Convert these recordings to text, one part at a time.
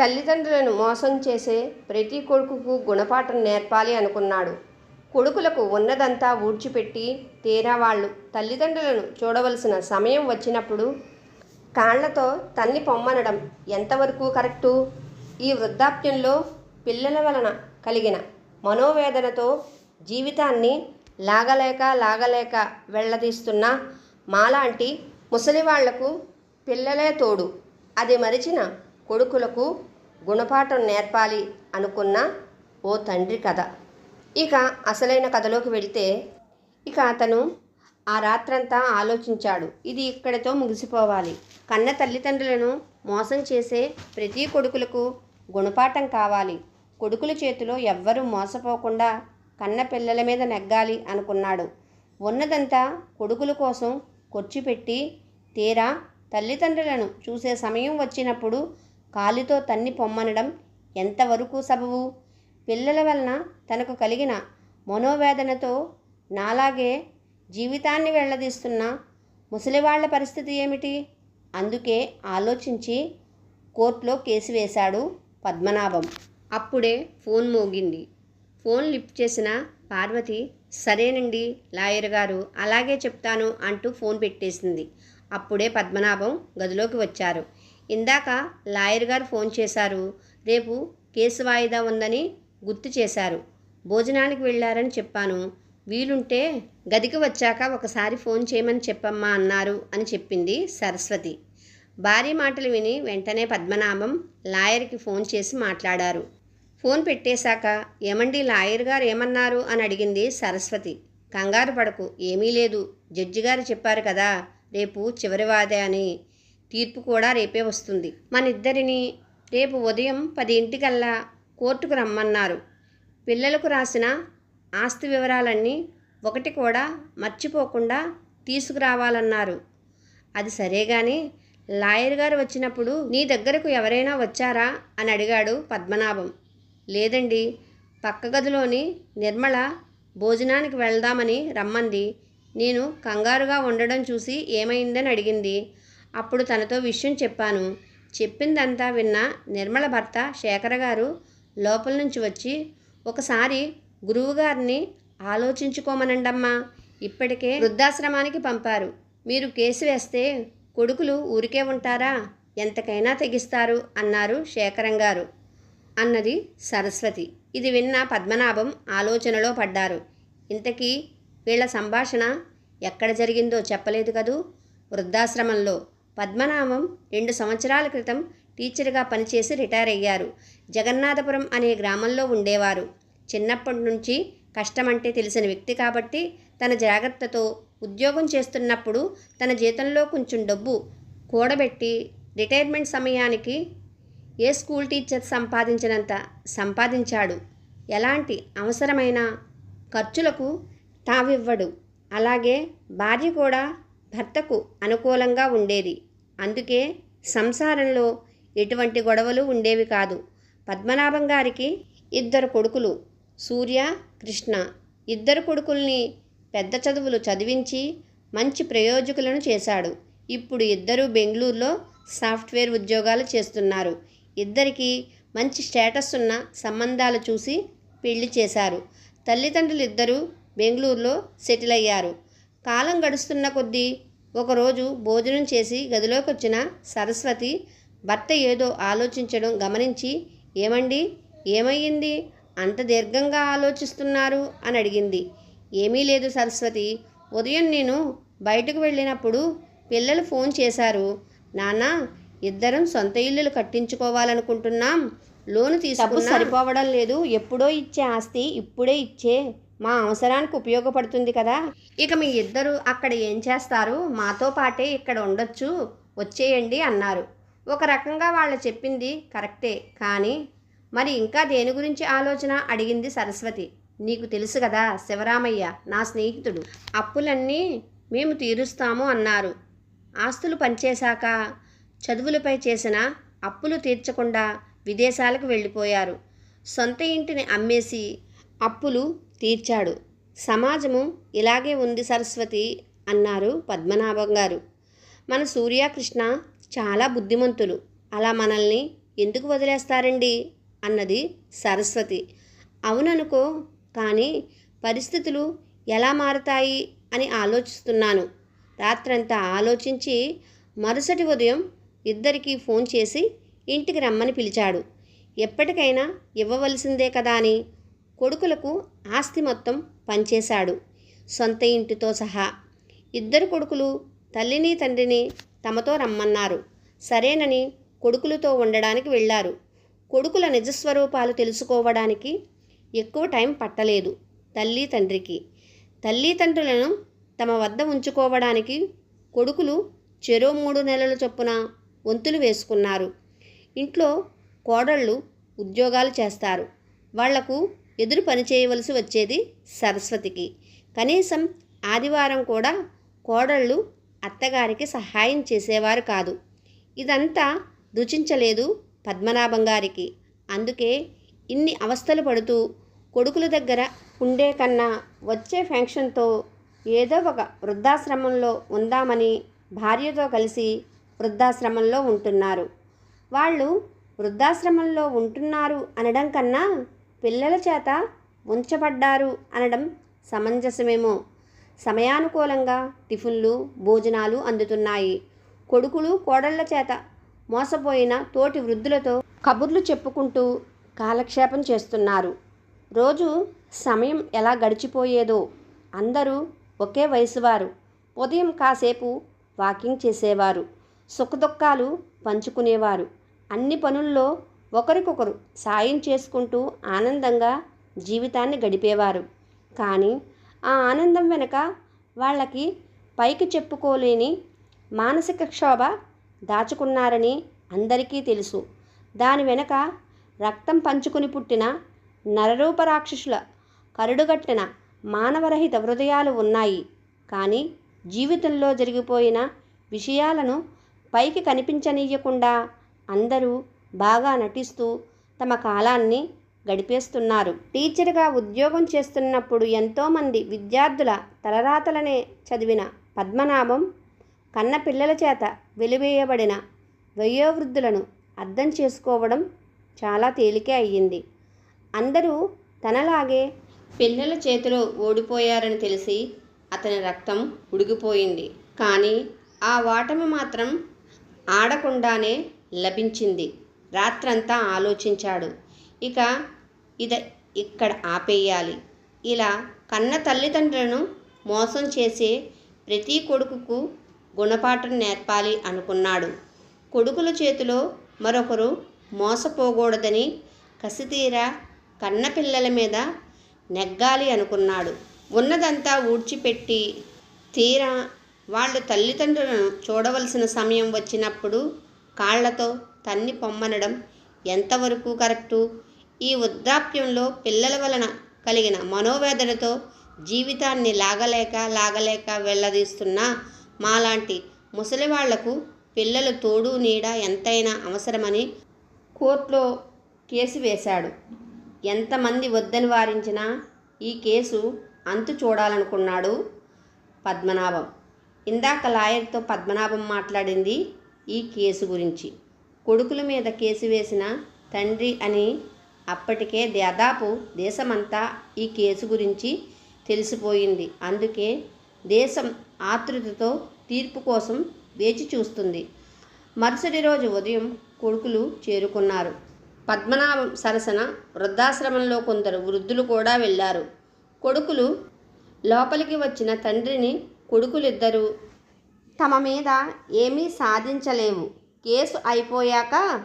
తల్లిదండ్రులను మోసం చేసే ప్రతి కొడుకుకు గుణపాఠం నేర్పాలి అనుకున్నాడు. కొడుకులకు ఉన్నదంతా ఊడ్చిపెట్టి తీరా వాళ్ళు తల్లిదండ్రులను చూడవలసిన సమయం వచ్చినప్పుడు కాళ్ళతో తన్ని పొమ్మనడం ఎంతవరకు కరెక్టు? ఈ వృద్ధాప్యంలో పిల్లల వలన కలిగిన మనోవేదనతో జీవితాన్ని లాగలేక లాగలేక వెళ్ళదీస్తున్న మాలాంటి ముసలివాళ్ళకు పిల్లలే తోడు. అది మరిచిన కొడుకులకు గుణపాఠం నేర్పాలి అనుకున్న ఓ తండ్రి కథ. ఇక అసలైన కథలోకి వెళితే ఇక అతను ఆ రాత్రంతా ఆలోచించాడు. ఇది ఇక్కడితో ముగిసిపోవాలి. కన్న తల్లిదండ్రులను మోసం చేసే ప్రతి కొడుకులకు గుణపాఠం కావాలి. కొడుకుల చేతిలో ఎవ్వరూ మోసపోకుండా కన్న పిల్లల మీద నెగ్గాలి అనుకున్నాడు. ఉన్నదంతా కొడుకుల కోసం ఖర్చుపెట్టి తీరా తల్లిదండ్రులను చూసే సమయం వచ్చినప్పుడు కాలితో తన్ని పొమ్మనడం ఎంతవరకు సబవు పిల్లల వలన తనకు కలిగిన మనోవేదనతో నాలాగే జీవితాన్ని వెళ్ళదీస్తున్న ముసలివాళ్ళ పరిస్థితి ఏమిటి? అందుకే ఆలోచించి కోర్టులో కేసు వేశాడు పద్మనాభం. అప్పుడే ఫోన్ మోగింది. ఫోన్ లిఫ్ట్ చేసిన పార్వతి సరేనండి లాయర్ గారు అలాగే చెప్తాను అంటూ ఫోన్ పెట్టేసింది. అప్పుడే పద్మనాభం గదిలోకి వచ్చారు. ఇందాక లాయర్ గారు ఫోన్ చేశారు. రేపు కేసు వాయిదా ఉందని గుర్తు చేశారు. భోజనానికి వెళ్ళారని చెప్పాను. వీలుంటే గదికి వచ్చాక ఒకసారి ఫోన్ చేయమని చెప్పమ్మా అన్నారు అని చెప్పింది సరస్వతి. భార్య మాటలు విని వెంటనే పద్మనాభం లాయర్కి ఫోన్ చేసి మాట్లాడారు. ఫోన్ పెట్టేశాక ఏమండి లాయర్ గారు ఏమన్నారు అని అడిగింది సరస్వతి. కంగారు పడకు ఏమీ లేదు. జడ్జి గారు చెప్పారు కదా రేపు చివరి వాదే అని. తీర్పు కూడా రేపే వస్తుంది. మన ఇద్దరిని రేపు ఉదయం పదింటికల్లా కోర్టుకు రమ్మన్నారు. పిల్లలకు రాసిన ఆస్తి వివరాలన్నీ ఒకటి కూడా మర్చిపోకుండా తీసుకురావాలన్నారు. అది సరే కానీ లాయర్ గారు వచ్చినప్పుడు నీ దగ్గరకు ఎవరైనా వచ్చారా? అని అడిగాడు పద్మనాభం. లేదండి పక్క గదిలోని నిర్మల భోజనానికి వెళ్దామని రమ్మంది. నేను కంగారుగా ఉండడం చూసి ఏమైందని అడిగింది. అప్పుడు తనతో విషయం చెప్పాను. చెప్పిందంతా విన్న నిర్మల భర్త శేఖర గారు లోపల నుంచి వచ్చి ఒకసారి గురువుగారిని ఆలోచించుకోమనండమ్మా. ఇప్పటికే వృద్ధాశ్రమానికి పంపారు. మీరు కేసు వేస్తే కొడుకులు ఊరికే ఉంటారా? ఎంతకైనా తెగిస్తారు అన్నారు శేఖరం గారు. అన్నది సరస్వతి. ఇది విన్న పద్మనాభం ఆలోచనలో పడ్డారు. ఇంతకీ వీళ్ళ సంభాషణ ఎక్కడ జరిగిందో చెప్పలేదు కదూ? వృద్ధాశ్రమంలో పద్మనాభం రెండు సంవత్సరాల క్రితం టీచర్గా పనిచేసి రిటైర్ అయ్యారు. జగన్నాథపురం అనే గ్రామంలో ఉండేవారు. చిన్నప్పటి నుంచి కష్టమంటే తెలిసిన వ్యక్తి కాబట్టి తన జాగ్రత్తతో ఉద్యోగం చేస్తున్నప్పుడు తన జీతంలో కొంచెం డబ్బు కూడబెట్టి రిటైర్మెంట్ సమయానికి ఏ స్కూల్ టీచర్ సంపాదించినంత సంపాదించాడు. ఎలాంటి అవసరమైన ఖర్చులకు తావివ్వడు. అలాగే భార్య కూడా భర్తకు అనుకూలంగా ఉండేది. అందుకే సంసారంలో ఎటువంటి గొడవలు ఉండేవి కాదు. పద్మనాభం గారికి ఇద్దరు కొడుకులు సూర్య కృష్ణ. ఇద్దరు కొడుకుల్ని పెద్ద చదువులు చదివించి మంచి ప్రయోజకులను చేశాడు. ఇప్పుడు ఇద్దరు బెంగళూరులో సాఫ్ట్వేర్ ఉద్యోగాలు చేస్తున్నారు. ఇద్దరికి మంచి స్టేటస్ ఉన్న సంబంధాలు చూసి పెళ్ళి చేశారు. తల్లిదండ్రులు ఇద్దరూ బెంగళూరులో సెటిల్ అయ్యారు. కాలం గడుస్తున్న కొద్దీ ఒకరోజు భోజనం చేసి గదిలోకి వచ్చిన సరస్వతి భర్త ఏదో ఆలోచించడం గమనించి ఏమండి? ఏమయ్యింది? అంత దీర్ఘంగా ఆలోచిస్తున్నారు? అని అడిగింది. ఏమీ లేదు సరస్వతి. ఉదయం నేను బయటకు వెళ్ళినప్పుడు పిల్లలు ఫోన్ చేశారు. నాన్న ఇద్దరం సొంత ఇల్లులు కట్టించుకోవాలనుకుంటున్నాం. లోను తీసుకుని సరిపోవడం లేదు. ఎప్పుడో ఇచ్చే ఆస్తి ఇప్పుడే ఇచ్చే మా అవసరానికి ఉపయోగపడుతుంది కదా. ఇక మీ ఇద్దరు అక్కడ ఏం చేస్తారు? మాతో పాటే ఇక్కడ ఉండొచ్చు. వచ్చేయండి అన్నారు. ఒక రకంగా వాళ్ళు చెప్పింది కరెక్టే. కానీ మరి ఇంకా దేని గురించి ఆలోచన? అడిగింది సరస్వతి. నీకు తెలుసు కదా శివరామయ్య నా స్నేహితుడు. అప్పులన్నీ మేము తీరుస్తాము అన్నారు. ఆస్తులు పనిచేశాక చదువులపై చేసిన అప్పులు తీర్చకుండా విదేశాలకు వెళ్ళిపోయారు. సొంత ఇంటిని అమ్మేసి అప్పులు తీర్చాడు. సమాజము ఇలాగే ఉంది సరస్వతి అన్నారు పద్మనాభం గారు. మన సూర్యకృష్ణ చాలా బుద్ధిమంతులు. అలా మనల్ని ఎందుకు వదిలేస్తారండి? అన్నది సరస్వతి. అవుననుకో కానీ పరిస్థితులు ఎలా మారతాయి అని ఆలోచిస్తున్నాను. రాత్రంతా ఆలోచించి మరుసటి ఉదయం ఇద్దరికీ ఫోన్ చేసి ఇంటికి రమ్మని పిలిచాడు. ఎప్పటికైనా ఇవ్వవలసిందే కదా అని కొడుకులకు ఆస్తి మొత్తం పంచేశాడు సొంత ఇంటితో సహా. ఇద్దరు కొడుకులు తల్లిని తండ్రిని తమతో రమ్మన్నారు. సరేనని కొడుకులతో ఉండడానికి వెళ్ళారు. కొడుకుల నిజస్వరూపాలు తెలుసుకోవడానికి ఎక్కువ టైం పట్టలేదు తల్లి తండ్రికి. తల్లి తండ్రులను తమ వద్ద ఉంచుకోవడానికి కొడుకులు చెరో మూడు నెలల చొప్పున వంతులు వేసుకున్నారు. ఇంట్లో కోడళ్ళు ఉద్యోగాలు చేస్తారు. వాళ్ళకు ఎదురు పనిచేయవలసి వచ్చేది సరస్వతికి. కనీసం ఆదివారం కూడా కోడళ్ళు అత్తగారికి సహాయం చేసేవారు కాదు. ఇదంతా రుచించలేదు పద్మనాభం గారికి. అందుకే ఇన్ని అవస్థలు పడుతూ కొడుకుల దగ్గర ఉండే కన్నా వచ్చే ఫంక్షన్తో ఏదో ఒక వృద్ధాశ్రమంలో ఉందామని భార్యతో కలిసి వృద్ధాశ్రమంలో ఉంటున్నారు. వాళ్ళు వృద్ధాశ్రమంలో ఉంటున్నారు అనడం కన్నా పిల్లల చేత ఉంచబడ్డారు అనడం సమంజసమేమో. సమయానుకూలంగా టిఫిన్లు భోజనాలు అందుతున్నాయి. కొడుకులు కోడళ్ళ చేత మోసపోయిన తోటి వృద్ధులతో కబుర్లు చెప్పుకుంటూ కాలక్షేపం చేస్తున్నారు. రోజు సమయం ఎలా గడిచిపోయేదో అందరూ ఒకే వయసువారు. ఉదయం కాసేపు వాకింగ్ చేసేవారు. సుఖదుఖాలు పంచుకునేవారు. అన్ని పనుల్లో ఒకరికొకరు సాయం చేసుకుంటూ ఆనందంగా జీవితాన్ని గడిపేవారు. కానీ ఆ ఆనందం వెనుక వాళ్ళకి పైకి చెప్పుకోలేని మానసిక క్షోభ దాచుకున్నారని అందరికీ తెలుసు. దాని వెనుక రక్తం పంచుకుని పుట్టిన నరరూప రాక్షసుల కరుడుగట్టిన మానవరహిత హృదయాలు ఉన్నాయి. కానీ జీవితంలో జరిగిపోయిన విషయాలను పైకి కనిపించనీయకుండా అందరూ బాగా నటిస్తూ తమ కాలాన్ని గడిపేస్తున్నారు. టీచర్గా ఉద్యోగం చేస్తున్నప్పుడు ఎంతోమంది విద్యార్థుల తలరాతలనే చదివిన పద్మనాభం కన్న పిల్లల చేత వెలివేయబడిన వయోవృద్ధులను అర్థం చేసుకోవడం చాలా తేలికే అయ్యింది. అందరూ తనలాగే పిల్లల చేతిలో ఓడిపోయారని తెలిసి అతని రక్తం ఉడిగిపోయింది. కానీ ఆ వాటమి మాత్రం ఆడకుండానే లభించింది. రాత్రంతా ఆలోచించాడు. ఇక ఇద ఇక్కడ ఆపేయాలి. ఇలా కన్న తల్లిదండ్రులను మోసం చేసే ప్రతి కొడుకుకు గుణపాఠం నేర్పాలి అనుకున్నాడు. కొడుకుల చేతిలో మరొకరు మోసపోకూడదని కసితీరా కన్నపిల్లల మీద నెగ్గాలి అనుకున్నాడు. ఉన్నదంతా ఊడ్చిపెట్టి తీరా వాళ్ళు తల్లిదండ్రులను చూడవలసిన సమయం వచ్చినప్పుడు కాళ్ళతో తన్ని పొమ్మనడం ఎంతవరకు కరెక్టు? ఈ వృద్ధాప్యంలో పిల్లల వలన కలిగిన మనోవేదనతో జీవితాన్ని లాగలేక లాగలేక వెళ్ళదీస్తున్న మాలాంటి ముసలివాళ్ళకు పిల్లలు తోడు నీడ ఎంతైనా అవసరమని కోర్టులో కేసు వేశాడు. ఎంతమంది వద్దని వారించినా ఈ కేసు అంతు చూడాలనుకున్నాడు పద్మనాభం. ఇందాక లాయర్తో పద్మనాభం మాట్లాడింది ఈ కేసు గురించి. కొడుకుల మీద కేసు వేసిన తండ్రి అని అప్పటికే దాదాపు దేశమంతా ఈ కేసు గురించి తెలిసిపోయింది. అందుకే దేశం ఆతృతతో తీర్పు కోసం వేచి చూస్తుంది. మరుసటి రోజు ఉదయం కొడుకులు చేరుకున్నారు. పద్మనాభం సరసన వృద్ధాశ్రమంలో కొందరు వృద్ధులు కూడా వెళ్ళారు. కొడుకులు లోపలికి వచ్చిన తండ్రిని కొడుకులిద్దరూ తమ మీద ఏమీ సాధించలేవు కేసు అయిపోయాక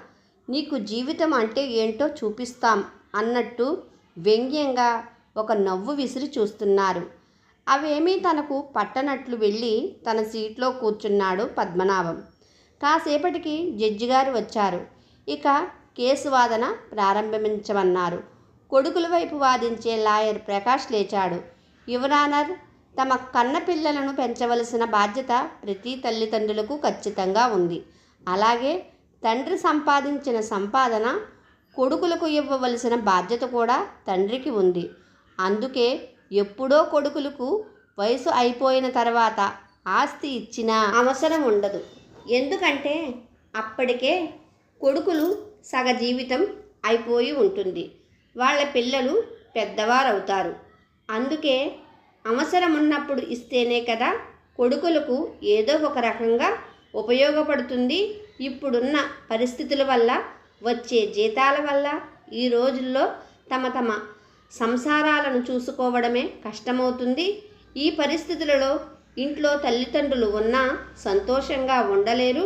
నీకు జీవితం అంటే ఏంటో చూపిస్తాం అన్నట్టు వ్యంగ్యంగా ఒక నవ్వు విసిరి చూస్తున్నారు. అవేమీ తనకు పట్టనట్లు వెళ్ళి తన సీట్లో కూర్చున్నాడు పద్మనాభం. కాసేపటికి జడ్జి గారు వచ్చారు. ఇక కేసు వాదన ప్రారంభించమన్నారు. కొడుకుల వైపు వాదించే లాయర్ ప్రకాష్ లేచాడు. యువరానర్ తమ కన్న పిల్లలను పెంచవలసిన బాధ్యత ప్రతి తల్లిదండ్రులకు ఖచ్చితంగా ఉంది. అలాగే తండ్రి సంపాదించిన సంపాదన కొడుకులకు ఇవ్వవలసిన బాధ్యత కూడా తండ్రికి ఉంది. అందుకే ఎప్పుడో కొడుకులకు వయసు అయిపోయిన తర్వాత ఆస్తి ఇచ్చిన అవసరం ఉండదు. ఎందుకంటే అప్పటికే కొడుకులు సగ జీవితం అయిపోయి ఉంటుంది. వాళ్ళ పిల్లలు పెద్దవారవుతారు. అందుకే అవసరం ఉన్నప్పుడు ఇస్తేనే కదా కొడుకులకు ఏదో ఒక రకంగా ఉపయోగపడుతుంది. ఇప్పుడున్న పరిస్థితుల వల్ల వచ్చే జీతాల వల్ల ఈ రోజుల్లో తమ తమ సంసారాలను చూసుకోవడమే కష్టమవుతుంది. ఈ పరిస్థితులలో ఇంట్లో తల్లిదండ్రులు ఉన్నా సంతోషంగా ఉండలేరు.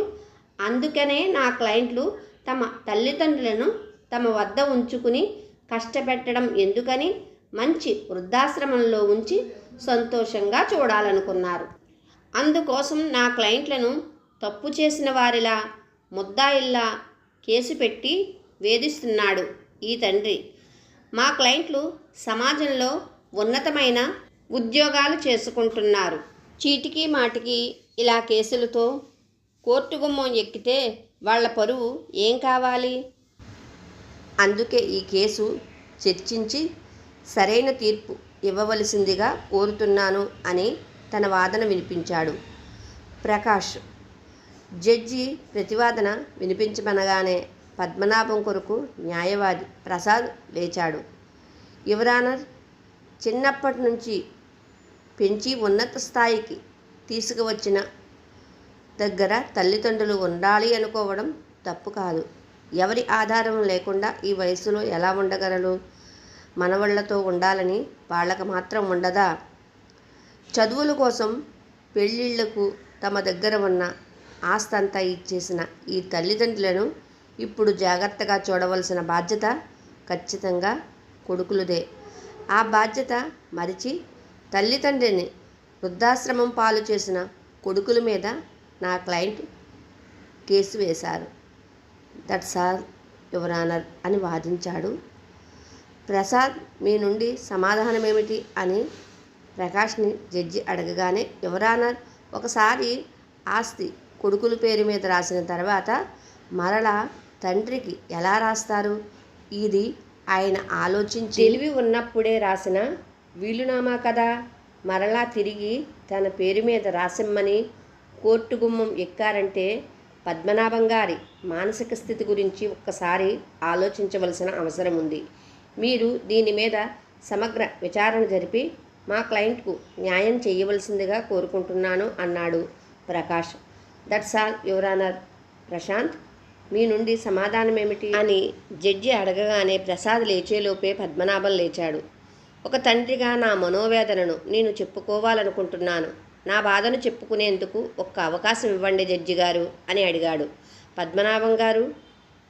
అందుకనే నా క్లయింట్లు తమ తల్లిదండ్రులను తమ వద్ద ఉంచుకుని కష్టపెట్టడం ఎందుకని మంచి వృద్ధాశ్రమంలో ఉంచి సంతోషంగా చూడాలనుకున్నారు. అందుకోసం నా క్లయింట్లను తప్పు చేసిన వారిలా ముద్దాయిల్లా కేసు పెట్టి వేధిస్తున్నాడు ఈ తండ్రి. మా క్లయింట్లు సమాజంలో ఉన్నతమైన ఉద్యోగాలు చేసుకుంటున్నారు. చీటికి మాటికి ఇలా కేసులతో కోర్టు గుమ్మం ఎక్కితే వాళ్ళ పరువు ఏం కావాలి? అందుకే ఈ కేసు చర్చించి సరైన తీర్పు ఇవ్వవలసిందిగా కోరుతున్నాను అని తన వాదన వినిపించాడు. ప్రకాష్ జడ్జి ప్రతివాదన వినిపించమనగానే పద్మనాభం కొరకు న్యాయవాది ప్రసాద్ లేచాడు. యువరానర్ చిన్నప్పటి నుంచి పెంచి ఉన్నత స్థాయికి తీసుకువచ్చిన దగ్గర తల్లిదండ్రులు ఉండాలి అనుకోవడం తప్పు కాదు. ఎవరి ఆధారం లేకుండా ఈ వయసులో ఎలా ఉండగలరు? మనవళ్ళతో ఉండాలని వాళ్ళకు మాత్రం ఉండదా? చదువుల కోసం పెళ్ళిళ్ళకు తమ దగ్గర ఉన్న ఆస్తంతా ఇచ్చేసిన ఈ తల్లిదండ్రులను ఇప్పుడు జాగ్రత్తగా చూడవలసిన బాధ్యత ఖచ్చితంగా కొడుకులదే. ఆ బాధ్యత మరిచి తల్లిదండ్రిని వృద్ధాశ్రమం పాలు చేసిన కొడుకుల మీద నా క్లయింట్ కేసు వేశారు. దట్స్ ఆర్ యువర్ ఆనర్ అని వాదించాడు. ప్రసాద్ మీ నుండి సమాధానం ఏమిటి అని ప్రకాష్ని జడ్జి అడగగానే యువరానర్ ఒకసారి ఆస్తి కొడుకుల పేరు మీద రాసిన తర్వాత మరలా తండ్రికి ఎలా రాస్తారు? ఇది ఆయన ఆలోచించి తెలివి ఉన్నప్పుడే రాసిన వీలునామా కదా? మరలా తిరిగి తన పేరు మీద రాసిమ్మని కోర్టు గుమ్మం ఎక్కారంటే పద్మనాభం గారి మానసిక స్థితి గురించి ఒక్కసారి ఆలోచించవలసిన అవసరం ఉంది. మీరు దీని మీద సమగ్ర విచారణ జరిపి మా క్లయింట్కు న్యాయం చేయవలసిందిగా కోరుకుంటున్నాను అన్నాడు Prakash. That's all your honour Prashant మీ నుండి సమాధానం ఏమిటి? అని జడ్జి అడగగానే ప్రసాద్ లేచేలోపే పద్మనాభం లేచాడు. ఒక తండ్రిగా నా మనోవేదనను నేను చెప్పుకోవాలనుకుంటున్నాను. నా బాధను చెప్పుకునేందుకు ఒక్క అవకాశం ఇవ్వండి జడ్జి గారు అని అడిగాడు. పద్మనాభం గారు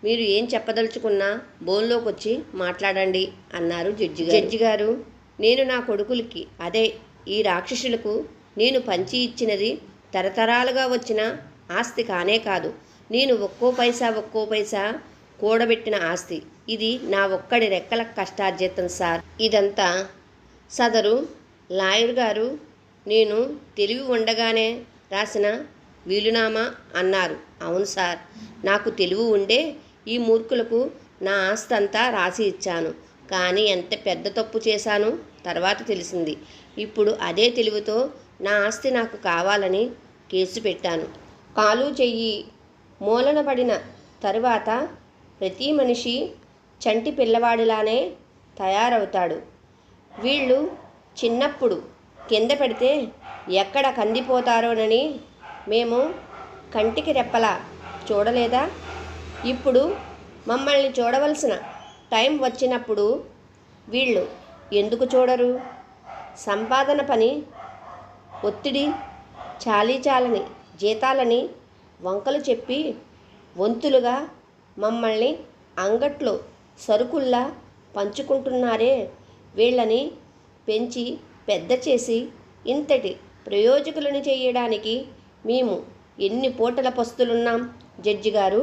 మీరు ఏం చెప్పదలుచుకున్నా బోన్లోకి వచ్చి మాట్లాడండి అన్నారు జడ్జి జడ్జి గారు నేను నా కొడుకులకి అదే ఈ రాక్షసులకు నేను పంచి ఇచ్చినది తరతరాలుగా వచ్చిన ఆస్తి కానే కాదు. నేను ఒక్కో పైసా ఒక్కో పైసా కూడబెట్టిన ఆస్తి. ఇది నా ఒక్కడి రెక్కల కష్టార్జితం సార్. ఇదంతా సదరు లాయర్ గారు నేను తెలివి ఉండగానే రాసిన వీలునామా అన్నారు. అవును సార్ నాకు తెలివి ఉండే ఈ మూర్ఖులకు నా ఆస్తి అంతా రాసి ఇచ్చాను. కానీ ఎంత పెద్ద తప్పు చేశాను తర్వాత తెలిసింది. ఇప్పుడు అదే తెలివితో నా ఆస్తి నాకు కావాలని కేసు పెట్టాను. కాలు చెయ్యి మూలన పడిన తరువాత ప్రతి మనిషి చంటి పిల్లవాడిలానే తయారవుతాడు. వీళ్ళు చిన్నప్పుడు కింద పెడితే ఎక్కడ కందిపోతారోనని మేము కంటికి రెప్పలా చూడలేదా? ఇప్పుడు మమ్మల్ని చూడవలసిన టైం వచ్చినప్పుడు వీళ్ళు ఎందుకు చూడరు? సంపాదన పని ఒత్తిడి చాలీ చాలని జీతాలని వంకలు చెప్పి వంతులుగా మమ్మల్ని అంగట్లో సరుకుల్లా పంచుకుంటున్నారే వీళ్ళని పెంచి పెద్ద చేసి ఇంతటి ప్రయోజకులను చేయడానికి మేము ఎన్ని పూటల పస్తులున్నాం జడ్జి గారు?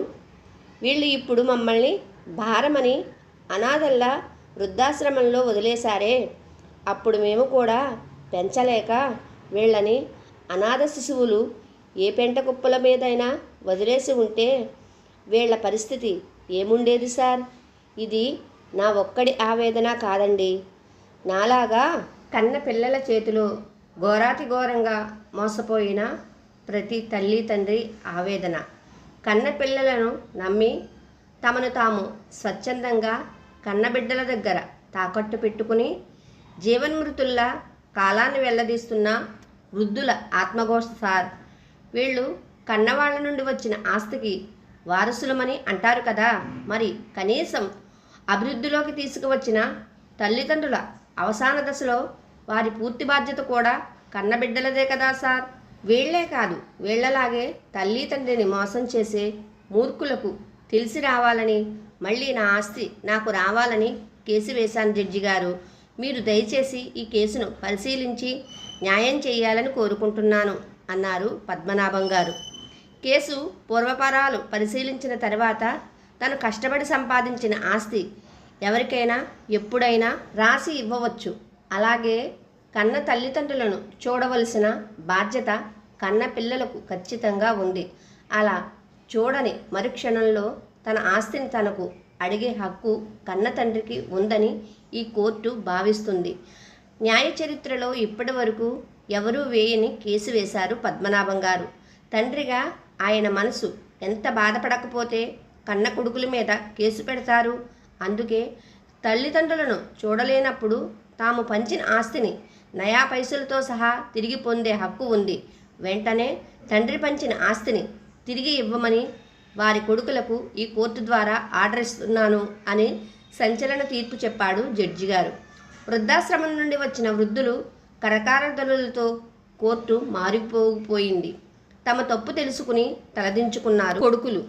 వీళ్ళు ఇప్పుడు మమ్మల్ని భారమని అనాథల్లా వృద్ధాశ్రమంలో వదిలేశారే. అప్పుడు మేము కూడా పెంచలేక వీళ్ళని అనాథ శిశువులు ఏ పెంట కుప్పల మీదైనా వదిలేసి ఉంటే వీళ్ళ పరిస్థితి ఏముండేది సార్? ఇది నా ఒక్కడి ఆవేదన కాదండి. నాలాగా కన్న పిల్లల చేతిలో ఘోరాతి ఘోరంగా మోసపోయిన ప్రతి తల్లి తండ్రి ఆవేదన. కన్న పిల్లలను నమ్మి తమను తాము స్వచ్ఛందంగా కన్నబిడ్డల దగ్గర తాకట్టు పెట్టుకుని జీవన్మృతుల్లా కాలాన్ని వెళ్ళదీస్తున్న వృద్ధుల ఆత్మఘోష సార్. వీళ్ళు కన్నవాళ్ళ నుండి వచ్చిన ఆస్తికి వారసులమని అంటారు కదా. మరి కనీసం అభివృద్ధిలోకి తీసుకువచ్చిన తల్లిదండ్రుల అవసాన దశలో వారి పూర్తి బాధ్యత కూడా కన్నబిడ్డలదే కదా సార్. వీళ్ళే కాదు వీళ్ళలాగే తల్లి తండ్రిని మోసం చేసే మూర్ఖులకు తెలిసి రావాలని మళ్ళీ నా ఆస్తి నాకు రావాలని కేసు వేశాను జడ్జి గారు. మీరు దయచేసి ఈ కేసును పరిశీలించి న్యాయం చేయాలని కోరుకుంటున్నాను. అన్నారు పద్మనాభం గారు కేసు పూర్వపరాలు పరిశీలించిన తర్వాత తను కష్టపడి సంపాదించిన ఆస్తి ఎవరికైనా ఎప్పుడైనా రాసి ఇవ్వవచ్చు. అలాగే కన్న తల్లిదండ్రులను చూడవలసిన బాధ్యత కన్న పిల్లలకు ఖచ్చితంగా ఉంది. అలా చూడని మరుక్షణంలో తన ఆస్తిని తనకు అడిగే హక్కు కన్న తండ్రికి ఉందని ఈ కోర్టు భావిస్తుంది. న్యాయ చరిత్రలో ఇప్పటి వరకు ఎవరూ వేయని కేసు వేశారు పద్మనాభం గారు. తండ్రిగా ఆయన మనసు ఎంత బాధపడకపోతే కన్న కొడుకుల మీద కేసు పెడతారు. అందుకే తల్లిదండ్రులను చూడలేనప్పుడు తాము పంచిన ఆస్తిని నయా పైసలతో సహా తిరిగి పొందే హక్కు ఉంది. వెంటనే తండ్రి పంచిన ఆస్తిని తిరిగి ఇవ్వమని వారి కొడుకులకు ఈ కోర్టు ద్వారా ఆర్డర్ ఇస్తున్నాను అని సంచలన తీర్పు చెప్పాడు జడ్జి గారు వృద్ధాశ్రమం నుండి వచ్చిన వృద్ధులు కరకారదనులతో కోర్టు మారిపోపోయింది తమ తప్పు తెలుసుకుని తలదించుకున్నారు కొడుకులు.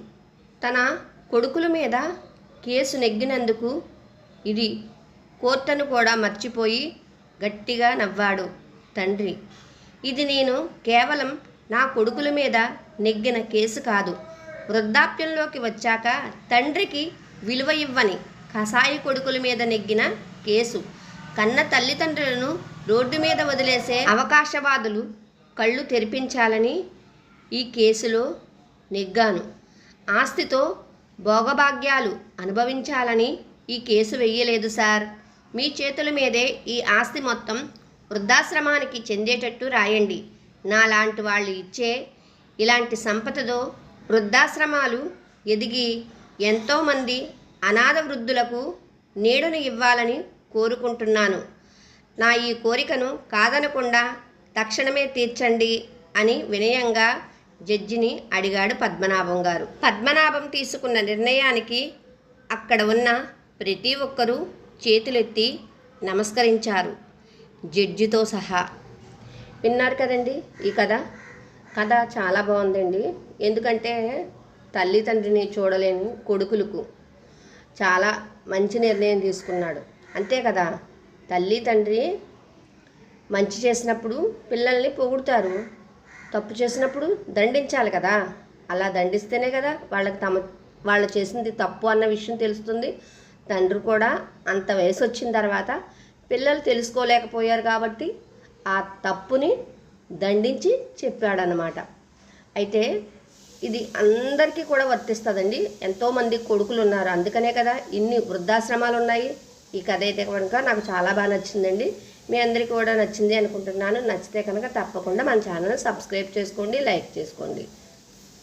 తన కొడుకుల మీద కేసు నెగ్గినందుకు ఇది కోర్టును కూడా మర్చిపోయి గట్టిగా నవ్వాడు తండ్రి. ఇది నేను కేవలం నా కొడుకుల మీద నెగ్గిన కేసు కాదు. వృద్ధాప్యంలోకి వచ్చాక తండ్రికి విలువ ఇవ్వని కసాయి కొడుకుల మీద నెగ్గిన కేసు. కన్న తల్లిదండ్రులను రోడ్డు మీద వదిలేసే అవకాశవాదులు కళ్ళు తెరిపించాలని ఈ కేసులో నెగ్గాను. ఆస్తితో భోగభాగ్యాలు అనుభవించాలని ఈ కేసు వెయ్యలేదు సార్. మీ చేతుల మీదే ఈ ఆస్తి మొత్తం వృద్ధాశ్రమానికి చెందేటట్టు రాయండి. నాలాంటి వాళ్ళు ఇచ్చే ఇలాంటి సంపదతో వృద్ధాశ్రమాలు ఎదిగి ఎంతోమంది అనాథ వృద్ధులకు నీడను ఇవ్వాలని కోరుకుంటున్నాను. నా ఈ కోరికను కాదనకుండా తక్షణమే తీర్చండి అని వినయంగా జడ్జిని అడిగాడు పద్మనాభం గారు. పద్మనాభం తీసుకున్న నిర్ణయానికి అక్కడ ఉన్న ప్రతి ఒక్కరూ చేతులెత్తి నమస్కరించారు. జడ్జితో సహా. విన్నారు కదండి ఈ కథ? కథ చాలా బాగుందండి. ఎందుకంటే తల్లిదండ్రిని చూడలేని కొడుకులకు చాలా మంచి నిర్ణయం తీసుకున్నాడు. అంతే కదా? తల్లి తండ్రి మంచి చేసినప్పుడు పిల్లల్ని పొగుడుతారు. తప్పు చేసినప్పుడు దండించాలి కదా. అలా దండిస్తేనే కదా వాళ్ళకి తమ వాళ్ళు చేసింది తప్పు అన్న విషయం తెలుస్తుంది. తండ్రి కూడా అంత వయసు వచ్చిన తర్వాత పిల్లలు తెలుసుకోలేకపోయారు కాబట్టి ఆ తప్పుని దండించి చెప్పాడనమాట అయితే ఇది అందరికీ కూడా వర్తిస్తుందండి. ఎంతోమంది కొడుకులు ఉన్నారు. అందుకనే కదా ఇన్ని వృద్ధాశ్రమాలు ఉన్నాయి ఈ కథ అయితే కనుక నాకు చాలా బాగా నచ్చిందండి. మీ అందరికీ కూడా నచ్చింది అనుకుంటున్నాను. నచ్చితే కనుక తప్పకుండా మన ఛానల్ సబ్స్క్రైబ్ చేసుకోండి లైక్ చేసుకోండి.